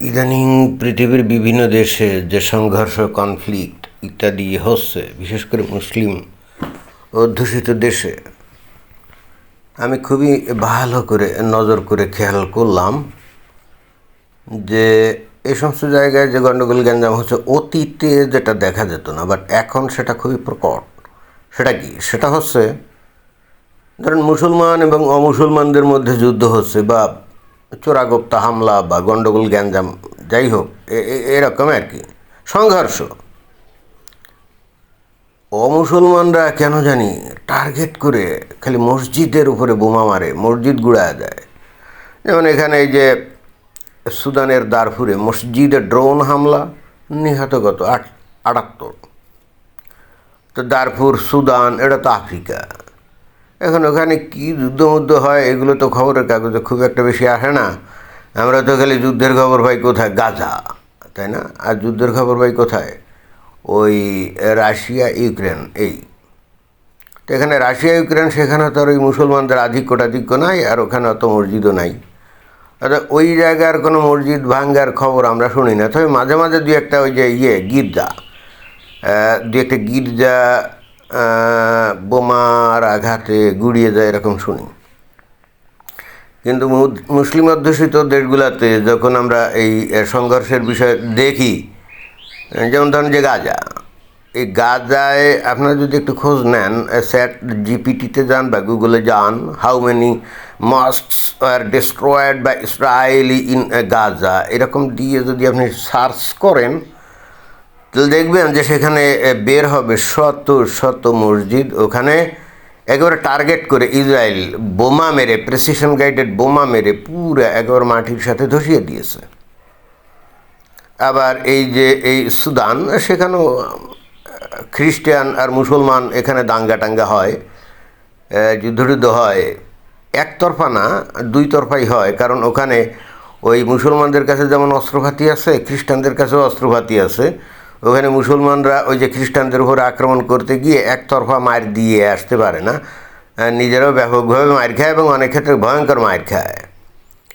ইদানিং পৃথিবীর বিভিন্ন দেশে যে সংঘর্ষ কনফ্লিক্ট ইত্যাদি হচ্ছে, বিশেষ করে মুসলিম অধ্যুষিত দেশে, আমি খুবই ভালো করে নজর করে খেয়াল করলাম যে এই সমস্ত জায়গায় যে গণ্ডগোল গ্যাঞ্জাম হচ্ছে, অতীতে যেটা দেখা যেত না বাট এখন সেটা খুবই প্রকট। সেটা কি? সেটা হচ্ছে, ধরেন মুসলমান এবং অমুসলমানদের মধ্যে যুদ্ধ হচ্ছে বা চোরাগোপ্তা হামলা বা গণ্ডগোল গ্যাঞ্জাম, যাই হোক এরকম আর কি। সংঘর্ষ। অমুসলমানরা কেন জানি টার্গেট করে খালি মসজিদের উপরে বোমা মারে, মসজিদ গুড়ায় দেয়। যেমন এখানে এই যে সুদানের দারফুরে মসজিদে ড্রোন হামলা, নিহত কত? আট, আটাত্তর। তো দারফুর, সুদান, এটা তো আফ্রিকা। এখন ওখানে কী যুদ্ধ মুদ্ধ হয়, এগুলো তো খবরের কাগজে খুব একটা বেশি আসে না। আমরা তো খালি যুদ্ধের খবর পাই কোথায়? গাজা, তাই না? আর যুদ্ধের খবর পাই কোথায়? ওই রাশিয়া, ইউক্রেন, এই। তো এখানে রাশিয়া, ইউক্রেন, সেখানে তো আর ওই মুসলমানদের আধিক্য টাধিক্য নাই, আর ওখানে অত মসজিদও নাই। অর্থাৎ ওই জায়গার কোনো মসজিদ ভাঙ্গার খবর আমরা শুনি না। তবে মাঝে মাঝে দুই একটা ওই যে ইয়ে গির্জা। দু একটা গির্জা বোমার আঘাতে গুড়িয়ে যায় এরকম শুনি। কিন্তু মুসলিম অধ্যুষিত দেশগুলোতে যখন আমরা এই সংঘর্ষের বিষয়ে দেখি যেমন ধরেন যে গাজা, এই গাজায় আপনারা যদি একটু খোঁজ নেন স্যাট জিপিটিতে যান বা গুগলে যান how many mosques are destroyed বা ইসরায়েলি ইন গাজা, এরকম দিয়ে যদি আপনি সার্চ করেন তাহলে দেখবেন যে সেখানে বের হবে শত শত মসজিদ ওখানে একেবারে টার্গেট করে ইসরায়েল। বোমা মেরে প্রেসিশন গাইডেড বোমা মেরে পুরো একেবারে মাটির সাথে ধসিয়ে দিয়েছে। আবার এই যে এই সুদান সেখানেও খ্রিস্টান আর মুসলমান এখানে দাঙ্গা টাঙ্গা হয় আহ, যুদ্ধ হয়। একতরফা না দুই তরফাই হয় কারণ ওখানে ওই মুসলমানদের কাছে যেমন অস্ত্রঘাতি আছে খ্রিস্টানদের কাছেও অস্ত্রঘাতি আছে ওখানে মুসলমানরা ওই যে খ্রিস্টানদের উপর আক্রমণ করতে গিয়ে একতরফা মার দিয়ে আসতে পারে না। নিজেরাও ব্যাপকভাবে মার খায় এবং অনেক ক্ষেত্রে ভয়ঙ্কর মার খায়।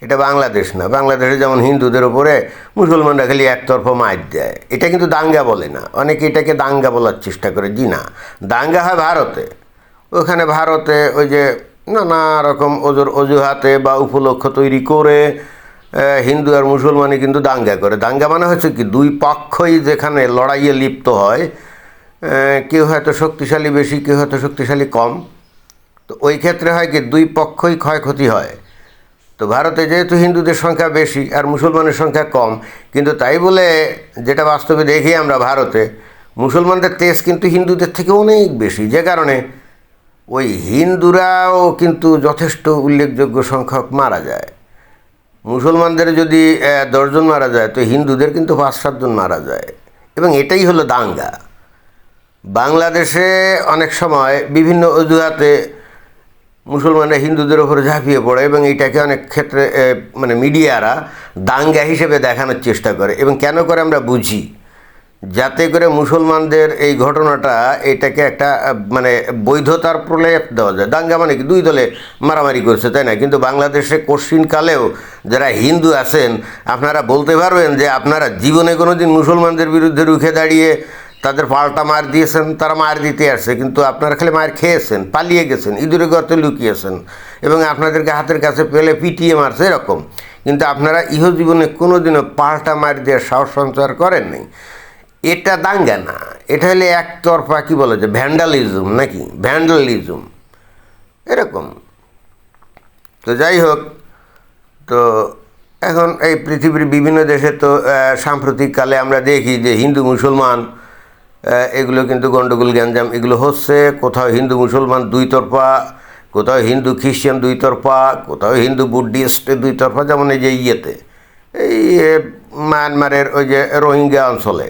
এটা বাংলাদেশ না। বাংলাদেশে যেমন হিন্দুদের উপরে মুসলমানরা খালি একতরফা মার দেয়। এটা কিন্তু দাঙ্গা বলে না। অনেকে এটাকে দাঙ্গা বলার চেষ্টা করে। জি না। দাঙ্গা হয় ভারতে। ওখানে ভারতে ওই যে নানা রকম ওজোর অজুহাতে বা উপলক্ষ তৈরি করে হিন্দু আর মুসলমানই কিন্তু দাঙ্গা করে। দাঙ্গা মানে হচ্ছে কি, দুই পক্ষই যেখানে লড়াইয়ে লিপ্ত হয় কেউ হয়তো শক্তিশালী বেশি, কেউ হয়তো শক্তিশালী কম। তো ওই ক্ষেত্রে হয় কি, দুই পক্ষই ক্ষয়ক্ষতি হয়। তো ভারতে যেহেতু হিন্দুদের সংখ্যা বেশি আর মুসলমানের সংখ্যা কম, কিন্তু তাই বলে যেটা বাস্তবে দেখি আমরা ভারতে, মুসলমানদের তেজ কিন্তু হিন্দুদের থেকে অনেক বেশি। যে কারণে ওই হিন্দুরাও কিন্তু যথেষ্ট উল্লেখযোগ্য সংখ্যক মারা যায়। মুসলমানদের যদি দশজন মারা যায়, তো হিন্দুদের কিন্তু পাঁচ, সাতজন মারা যায়। এবং এটাই হলো দাঙ্গা। বাংলাদেশে অনেক সময় বিভিন্ন অজুহাতে মুসলমানরা হিন্দুদের ওপরে ঝাঁপিয়ে পড়ে এবং এটাকে অনেক ক্ষেত্রে মানে মিডিয়ারা দাঙ্গা হিসেবে দেখানোর চেষ্টা করে। এবং কেন করে আমরা বুঝি? যাতে করে মুসলমানদের এই ঘটনাটা এটাকে একটা মানে বৈধতার প্রলেপ দেওয়া যায়। দাঙ্গা মানে কি? দুই দলে মারামারি করছে, তাই না? কিন্তু বাংলাদেশে কশ্চিনকালেও যারা হিন্দু আছেন, আপনারা বলতে পারবেন যে আপনারা জীবনে কোনো দিন মুসলমানদের বিরুদ্ধে রুখে দাঁড়িয়ে তাদের পাল্টা মার দিয়েছেন, তারা মার দিতে আসছে, কিন্তু আপনারা খালি মার খেয়েছেন, পালিয়ে গেছেন ইঁদুরে গর্তে লুকিয়েছেন এবং আপনাদেরকে হাতের কাছে পেলে পিটিয়ে মারছে, এরকম। কিন্তু আপনারা ইহজীবনে কোনো দিনও পাল্টা মার দেওয়ার সাহস সঞ্চার করেন নাই এটা দাঙ্গা না। এটা হলে একতরফা কী বলে যে ভ্যান্ডালিজম নাকি? ভ্যান্ডালিজম। এরকম। তো যাই হোক, তো এখন এই পৃথিবীর বিভিন্ন দেশে তো সাম্প্রতিককালে আমরা দেখি যে হিন্দু মুসলমান এগুলো কিন্তু গণ্ডগোল গ্যাঞ্জাম এগুলো হচ্ছে। কোথাও হিন্দু মুসলমান দুই তরফা, কোথাও হিন্দু খ্রিস্টান দুই তরফা, কোথাও হিন্দু বুদ্ধিস্ট দুই তরফা, যেমন এই যে ইয়েতে। এই মায়ানমারের ওই যে রোহিঙ্গা অঞ্চলে।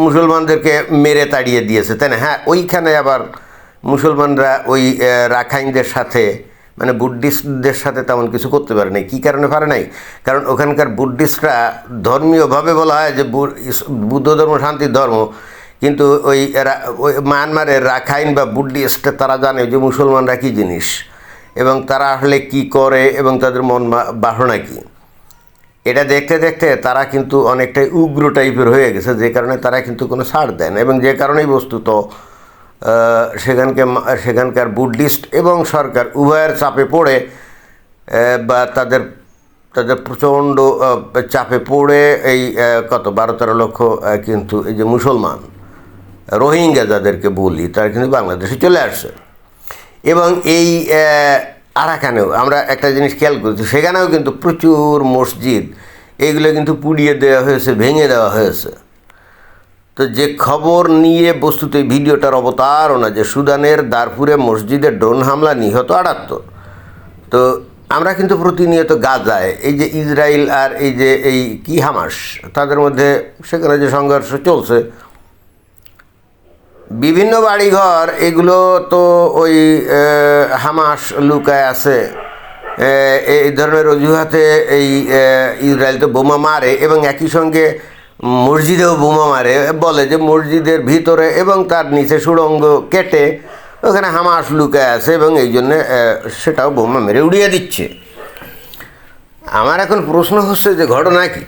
মুসলমানদেরকে মেরে তাড়িয়ে দিয়েছে, তাই না? হ্যাঁ ওইখানে আবার মুসলমানরা ওই রাখাইনদের সাথে মানে বুদ্ধিস্টদের সাথে তেমন কিছু করতে পারে নাই। কী কারণে পারে নাই? কারণ ওখানকার বুদ্ধিস্টরা ধর্মীয়ভাবে বলা হয় যে বুদ্ধ ধর্ম শান্তির ধর্ম। কিন্তু ওই ওই মায়ানমারের রাখাইন বা বুদ্ধিস্ট তারা জানে যে মুসলমানরা কী জিনিস এবং তারা আসলে কি করে এবং তাদের মন বাসনা কী। এটা দেখতে দেখতে তারা কিন্তু অনেকটাই উগ্র টাইপের হয়ে গেছে, যে কারণে তারা কিন্তু কোনো ছাড় দেয় না এবং যে কারণেই বস্তুত সেখানকে সেখানকার বুদ্ধিস্ট এবং সরকার উভয়ের চাপে পড়ে বা তাদের তাদের প্রচণ্ড চাপে পড়ে এই কত, বারো তেরো লক্ষ কিন্তু এই যে মুসলমান, রোহিঙ্গা যাদেরকে বলি, তারা কিন্তু বাংলাদেশে চলে আসছে। এবং এই আরাকানেও, আমরা একটা জিনিস খেয়াল করেছি, সেখানেও কিন্তু প্রচুর মসজিদ, এগুলো কিন্তু পুড়িয়ে দেওয়া হয়েছে, ভেঙে দেওয়া হয়েছে। তো যে খবর নিয়ে বস্তুত এই ভিডিওটার অবতারণা যে সুদানের দারপুরে মসজিদে ড্রোন হামলা নিহত আটাত্তর। তো আমরা কিন্তু প্রতিনিয়ত গাজায়, এই যে ইসরায়েল আর এই যে এই কি হামাস, তাদের মধ্যে সেখানে যে সংঘর্ষ চলছে বিভিন্ন বাড়িঘর, এগুলো তো ওই হামাস লুকায় আছে। এই ধরনের অজুহাতে এই ইসরায়েল তো বোমা মারে এবং একই সঙ্গে মসজিদেও বোমা মারে। বলে যে মসজিদের ভিতরে এবং তার নিচে সুড়ঙ্গ কেটে ওখানে হামাস লুকায় আছে এবং এই জন্যে সেটাও বোমা মেরে উড়িয়ে দিচ্ছে। আমার এখন প্রশ্ন হচ্ছে যে ঘটনা কি?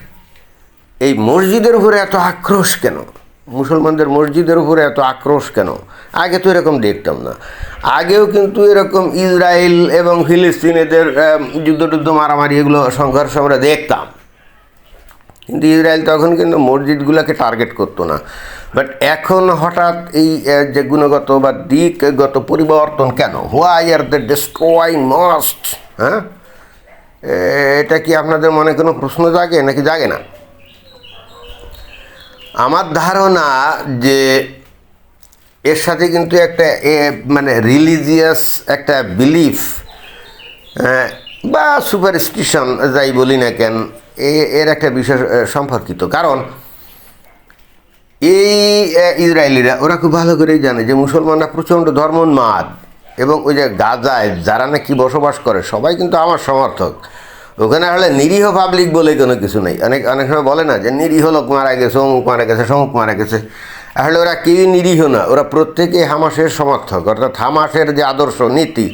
এই মসজিদের উপরে এত আক্রোশ কেন? মুসলমানদের মসজিদের উপরে এত আক্রোশ কেন? আগে তো এরকম দেখতাম না। আগেও কিন্তু এরকম ইসরায়েল এবং ফিলিস্তিনেদের যুদ্ধ টুদ্ধ মারামারি এগুলো সংঘর্ষ আমরা দেখতাম। কিন্তু ইসরায়েল তখন কিন্তু মসজিদগুলোকে টার্গেট করতো না। বাট এখন হঠাৎ এই যে গুণগত বা দিকগত পরিবর্তন কেন? Why are the destroying most হ্যাঁ? এটা কি আপনাদের মনে কোনো প্রশ্ন জাগে নাকি জাগে না? আমার ধারণা যে এর সাথে কিন্তু একটা এ, মানে রিলিজিয়াস একটা বিলিফ বা সুপারস্টিশন যাই বলি না কেন এর একটা বিষয় সম্পর্কিত। কারণ এই ইসরায়েলিরা ওরা খুব ভালো করেই জানে যে মুসলমানরা প্রচণ্ড ধর্মোন্মাদ এবং ওই যে গাজায় যারা নাকি বসবাস করে সবাই কিন্তু আমার সমর্থক। ওখানে হলে নিরীহ পাবলিক বলে কোনো কিছু নেই। অনেক অনেক সময় বলে না যে নিরীহ লোক মারা গেছে, অমুক মারা গেছে, সমুক মারা গেছে। আসলে ওরা কেউই নিরীহ না? ওরা প্রত্যেকেই হামাসের সমর্থক। অর্থাৎ হামাসের যে আদর্শ নীতি,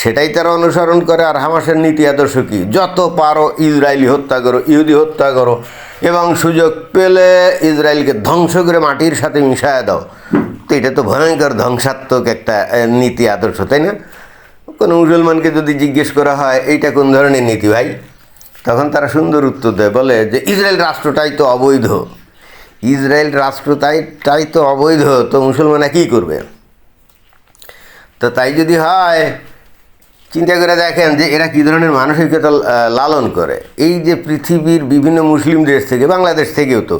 সেটাই তারা অনুসরণ করে। আর হামাসের নীতি আদর্শ কী? যত পারো ইসরায়েলি হত্যা করো, ইহুদি হত্যা করো, এবং সুযোগ পেলে ইসরায়েলকে ধ্বংস করে মাটির সাথে মিশায় দাও। তো এটা তো ভয়ঙ্কর ধ্বংসাত্মক একটা নীতি আদর্শ, তাই না? কোনো মুসলমানকে যদি জিজ্ঞেস করা হয়, এইটা কোন ধরনের নীতি ভাই? তখন তারা সুন্দর উত্তর দেয়, বলে যে, ইসরায়েল রাষ্ট্রটাই তো অবৈধ। ইসরায়েল রাষ্ট্রটাই তাই তো অবৈধ, তো মুসলমানরা কী করবে? তো তাই যদি হয়, চিন্তা করে দেখেন যে, এরা কী ধরনের মানসিকতা লালন করে। এই যে পৃথিবীর বিভিন্ন মুসলিম দেশ থেকে, বাংলাদেশ থেকেও তো,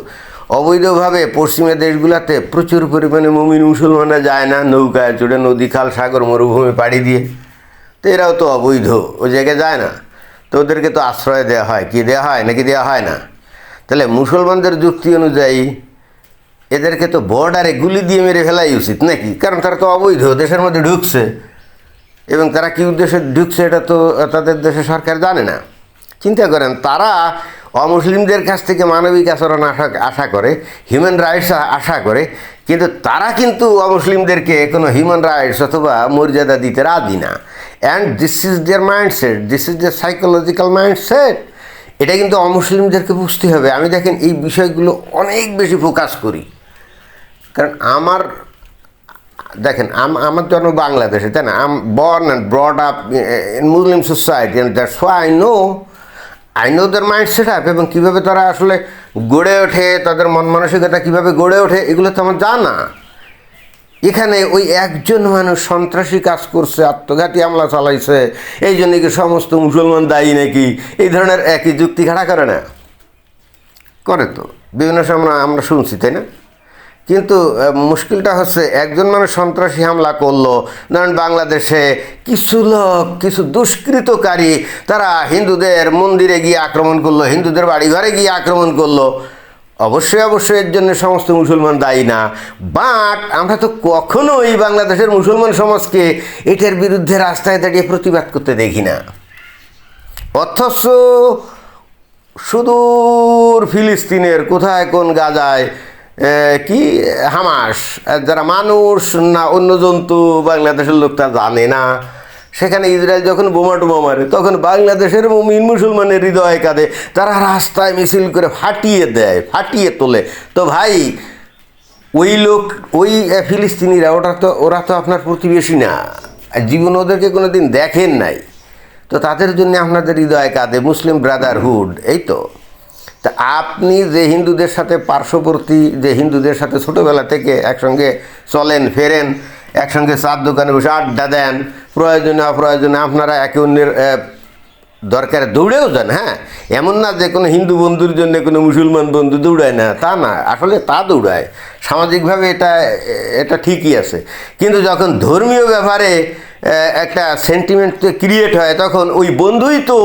অবৈধভাবে পশ্চিমা দেশগুলোতে প্রচুর পরিমাণে মমিন মুসলমানরা যায় না, নৌকায় চড়ে নদী, খাল, সাগর, মরুভূমি পাড়ি দিয়ে। তো এরাও তো অবৈধ ওই জায়গায় যায় না। তো ওদেরকে তো আশ্রয় দেওয়া হয়, কি দেওয়া হয়, নাকি দেওয়া হয় না? তাহলে মুসলমানদের যুক্তি অনুযায়ী এদেরকে তো বর্ডারে গুলি দিয়ে মেরে ফেলাই উচিত নাকি? কারণ তারা তো অবৈধ, দেশের মধ্যে ঢুকছে। এবং তারা কী উদ্দেশ্যে ঢুকছে এটা তো তাদের দেশে সরকার জানে না। চিন্তা করেন, তারা অমুসলিমদের কাছ থেকে মানবিক আচরণ আশা আশা করে হিউম্যান রাইটস আশা করে, কিন্তু তারা কিন্তু অমুসলিমদেরকে কোনো হিউম্যান রাইটস অথবা মর্যাদা দিতে রাজি না। And this is their mindset this is the psychological mindset এটা কিন্তু অমুসলিমদেরকে বুঝতে হবে। আমি দেখেন, এই বিষয়গুলো অনেক বেশি ফোকাস করি। কারণ আমার, দেখেন, আম- আমার জন্ম বাংলাদেশে, তাই না? I'm born and brought up in Muslim society and that's why I know I know their mind set up এবং কীভাবে তারা আসলে গড়ে ওঠে, তাদের মন মানসিকতা কীভাবে গড়ে ওঠে, এগুলো তো আমার জানা। এখানে ওই একজন মানুষ সন্ত্রাসী কাজ করছে, আত্মঘাতী হামলা চালাইছে। এই জন্য কি সমস্ত মুসলমান দায়ী নাকি? এই ধরনের একই যুক্তি খাড়া করে না। করে তো। বিভিন্ন সময় আমরা- শুনছি, তাই না? কিন্তু মুশকিলটা হচ্ছে একজন মানুষ সন্ত্রাসী হামলা করল, ধরেন বাংলাদেশে কিছু লোক, কিছু দুষ্কৃতকারী, তারা হিন্দুদের মন্দিরে গিয়ে আক্রমণ করল, হিন্দুদের বাড়ি ঘরে গিয়ে আক্রমণ করল। অবশ্যই অবশ্যই এর জন্য সমস্ত মুসলমান দায়ী না। বাট আমরা তো কখনোই বাংলাদেশের মুসলমান সমাজকে এটার বিরুদ্ধে রাস্তায় দাঁড়িয়ে প্রতিবাদ করতে দেখি না। অথচ সুদূর ফিলিস্তিনের কোথায় কোন গাজায় কি, হামাস, যারা মানুষ না অন্য জন্তু বাংলাদেশের লোক তা জানে না। সেখানে ইসরায়েল যখন বোমা টোমা মারে, তখন বাংলাদেশের মুমিন মুসলমানের হৃদয় কাঁদে, তারা রাস্তায় মিছিল করে ফাটিয়ে দেয়, ফাটিয়ে তোলে। তো ভাই, ওই লোক, ওই ফিলিস্তিনিরা, ওটা তো, ওরা তো আপনার প্রতিবেশী না। জীবন ওদেরকে কোনো দিন দেখেন নাই। তো তাদের জন্য আপনাদের হৃদয় কাঁদে, মুসলিম ব্রাদারহুড, এই তো। তা আপনি যে হিন্দুদের সাথে পার্শ্ববর্তী, যে হিন্দুদের সাথে ছোটোবেলা থেকে একসঙ্গে চলেন, ফেরেন একসঙ্গে চার দোকানে বসে আড্ডা দেন। প্রয়োজনে অপ্রয়োজনে আপনারা একে অন্যের দরকার দৌড়েও যান হ্যাঁ? এমন না যে কোনো হিন্দু বন্ধুর জন্য, কোনো মুসলমান বন্ধু দৌড়ায় না, তা না। আসলে তা দৌড়ায়। সামাজিকভাবে এটা এটা ঠিকই আছে। কিন্তু যখন ধর্মীয় ব্যাপারে একটা সেন্টিমেন্ট ক্রিয়েট হয়, তখন ওই বন্ধুই তো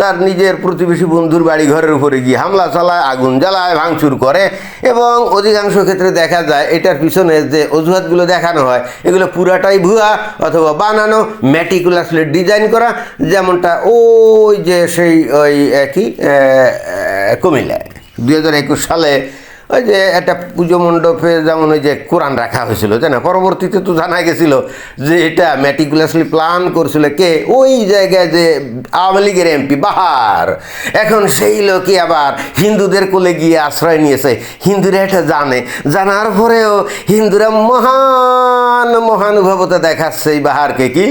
তার নিজের প্রতিবেশী বন্ধুর বাড়ি ঘরের উপরে গিয়ে হামলা চালায়, আগুন জ্বালায়, ভাঙচুর করে এবং অধিকাংশ ক্ষেত্রে দেখা যায় এটার পিছনে যে অজুহাতগুলো দেখানো হয়, এগুলো পুরাটাই ভুয়া অথবা বানানো ম্যাটিকুলাসলি ডিজাইন করা, যেমনটা ওই যে সেই ওই কি হাজার একুশ সালে ওই যে একটা পুজো মণ্ডপে যেমন ওই যে কোরআন রাখা হয়েছিল, তাই না? পরবর্তীতে তো জানা গেছিল যে এটা ম্যাটিকুলাসলি প্ল্যান করছিল কে? ওই জায়গায় যে আওয়ামী লীগের এমপি, বাহার। এখন সেই লোকই আবার হিন্দুদের কোলে গিয়ে আশ্রয় নিয়েছে। হিন্দুরা এটা জানে। জানার পরেও হিন্দুরা মহান মহানুভবতা দেখাচ্ছে এই বাহারকে কি?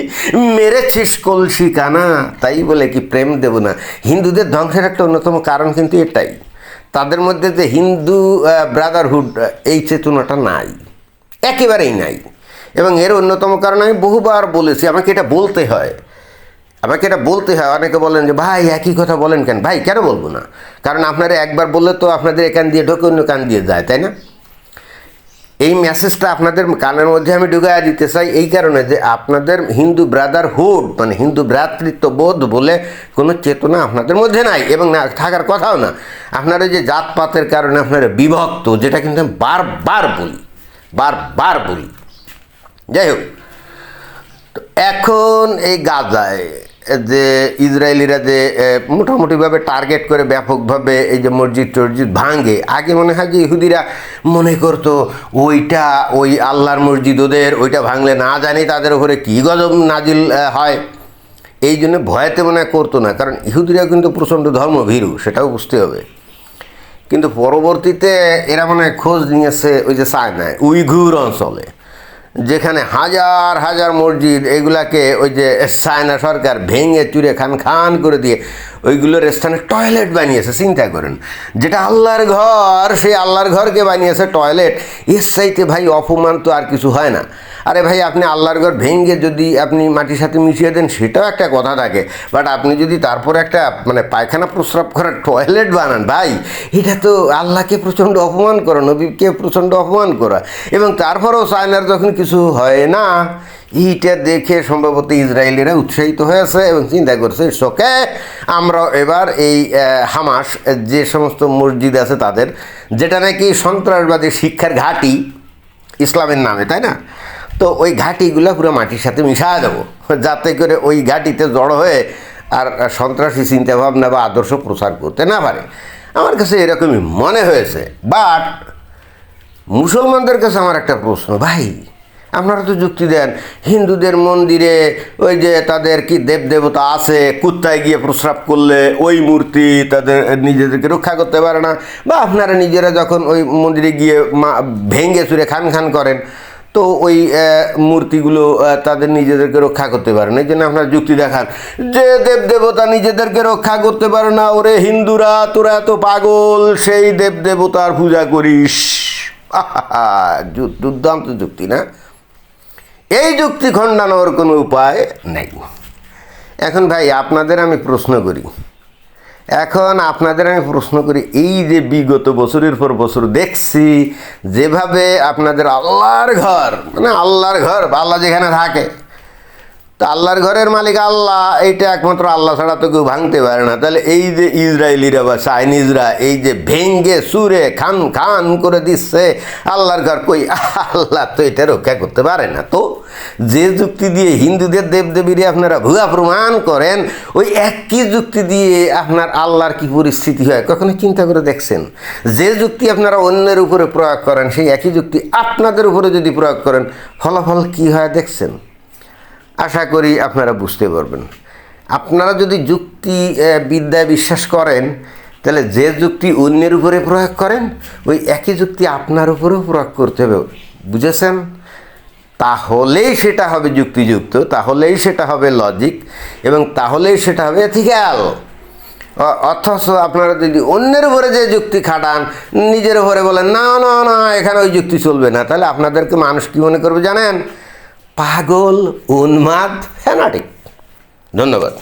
মেরেছিস কলসি কানা তাই বলে কি প্রেম দেব না? হিন্দুদের ধ্বংসের একটা অন্যতম কারণ কিন্তু এটাই। তাদের মধ্যে যে হিন্দু ব্রাদারহুড এই চেতনাটা নাই। একেবারেই নাই। এবং এর অন্যতম কারণ আমি বহুবার বলেছি, আমাকে এটা বলতে হয়। আমাকে এটা বলতে হয়। অনেকে বলেন যে, ভাই, একই কথা বলেন কেন? ভাই, কেন বলব না? কারণ আপনারা একবার বললে তো আপনাদের এখান দিয়ে ঢোকে, অন্য কান দিয়ে যায়, তাই না? এই মেসেজটা আপনাদের কানের মধ্যে আমি ঢুকাইয়া দিতে চাই, এই কারণে যে আপনাদের হিন্দু ব্রাদারহুড মানে হিন্দু ভ্রাতৃত্ববোধ বলে কোনো চেতনা আপনাদের মধ্যে নাই এবং না, থাকার কথাও না। আপনারা যে জাতপাতের কারণে আপনারা বিভক্ত, যেটা কিন্তু আমি বারবার বলি বারবার বলি। যাই হোক এখন এই গাজায় যে ইসরায়েলিরা যে মোটামুটিভাবে টার্গেট করে ব্যাপকভাবে এই যে মসজিদ টসজিদ ভাঙে, আগে মনে হয় যে ইহুদিরা মনে করতো, ওইটা, ওই আল্লাহর মসজিদ ওদের, ওইটা ভাঙলে না জানি তাদের উপরে কী গজব নাজিল হয়। এই জন্য ভয়েতে মনে হয় করতো না, কারণ ইহুদিরা কিন্তু প্রচণ্ড ধর্মভীরু, সেটাও বুঝতে হবে। কিন্তু পরবর্তীতে এরা মনে খোঁজ নিয়েছে ওই যে চায়নায় উইঘুর অঞ্চলে। যেখানে হাজার হাজার মসজিদ, এগুলাকে ওই যে চায়না সরকার ভেঙে চুরে খান খান করে দিয়ে ওইগুলোর স্থানে টয়লেট বানিয়েছে, চিন্তা করেন। যেটা আল্লাহর ঘর, সেই আল্লাহর ঘরকে বানিয়েছে টয়লেট। এর চাইতে ভাই অপমান তো আর কিছু হয় না। আরে ভাই, আপনি আল্লাহর ঘর ভেঙে যদি আপনি মাটির সাথে মিশিয়ে দেন, সেটাও একটা কথা থাকে। বাট আপনি যদি তারপর একটা মানে পায়খানা প্রস্রাব করার টয়লেট বানান, ভাই, এটা তো আল্লাহকে প্রচণ্ড অপমান করা, নবীকে প্রচণ্ড অপমান করা। এবং তারপরেও চায়নার যখন কিছু হয় না, এইটা দেখে সম্ভবত ইসরায়েলিরা উৎসাহিত হয়েছে এবং চিন্তা করছে শোকে আমরা এবার এই হামাস, যে সমস্ত মসজিদ আছে তাদের, যেটা নাকি সন্ত্রাসবাদী শিক্ষার ঘাঁটি, ইসলামের নামে, তাই না? তো ওই ঘাটিগুলো পুরো মাটির সাথে মিশায় দেবো। যাতে করে ওই ঘাটিতে জড়ো হয়ে আর সন্ত্রাসী চিন্তাভাবনা বা আদর্শ প্রচার করতে না পারে। আমার কাছে এরকমই মনে হয়েছে। বাট মুসলমানদের কাছে আমার একটা প্রশ্ন, ভাই, আপনারা তো যুক্তি দেন, হিন্দুদের মন্দিরে ওই যে তাদের কি দেবদেবতা আছে, কুত্তায় গিয়ে প্রস্রাব করলে ওই মূর্তি তাদের নিজেদেরকে রক্ষা করতে পারে না? বা আপনারা নিজেরা যখন ওই মন্দিরে গিয়ে মা ভেঙে চুরে খান খান করেন তো ওই মূর্তিগুলো তাদের নিজেদেরকে রক্ষা করতে পারে না। এই জন্য আপনারা যুক্তি দেখান। যে দেব দেবতা নিজেদেরকে রক্ষা করতে পারে না, ওরে হিন্দুরা, তোরা এত পাগল, সেই দেব দেবতার পূজা করিস। দুর্দান্ত যুক্তি, না? এই যুক্তি খণ্ডানোর কোনো উপায় নেই। এখন ভাই, আপনাদের আমি প্রশ্ন করি। এখন আপনাদের আমি প্রশ্ন করি, এই যে বিগত বছরের পর বছর দেখছি, যেভাবে আপনাদের আল্লাহর ঘর মানে আল্লাহর ঘর, আল্লাহ যেখানে থাকে, তা আল্লাহর ঘরের মালিক আল্লাহ, এইটা একমাত্র আল্লাহ ছাড়া তো কেউ ভাঙতে পারে না। তাহলে এই যে ইসরায়েলিরা বা চাইনিজরা, এই যে ভেঙ্গে সুরে খান খান করে দিচ্ছে, আল্লাহর ঘর কই? আল্লাহ তো এটা রক্ষা করতে পারে না। তো যে যুক্তি দিয়ে হিন্দুদের দেবদেবীরে আপনারা ভুয়া প্রমাণ করেন, ওই একই যুক্তি দিয়ে আপনার আল্লাহর কি পরিস্থিতি হয়, কখনো চিন্তা করে দেখছেন? যে যুক্তি আপনারা অন্যের উপরে প্রয়োগ করেন, সেই একই যুক্তি আপনাদের উপরে যদি প্রয়োগ করেন, ফলাফল কি হয় দেখছেন? আশা করি আপনারা বুঝতে পারবেন। আপনারা যদি যুক্তি বিদ্যায় বিশ্বাস করেন, তাহলে যে যুক্তি অন্যের উপরে প্রয়োগ করেন, ওই একই যুক্তি আপনার উপরেও প্রয়োগ করতে হবে। বুঝেছেন? তাহলেই সেটা হবে যুক্তিযুক্ত, তাহলেই সেটা হবে লজিক এবং তাহলেই সেটা হবে এথিক্যাল অথচ আপনারা যদি অন্যের উপরে যে যুক্তি খাটান, নিজের উপরে বলেন, না না না, এখানে ওই যুক্তি চলবে না, তাহলে আপনাদেরকে মানুষ কী মনে করবে জানেন? পাগল, উন্মাদ ফ্যানাটিক ধন্যবাদ।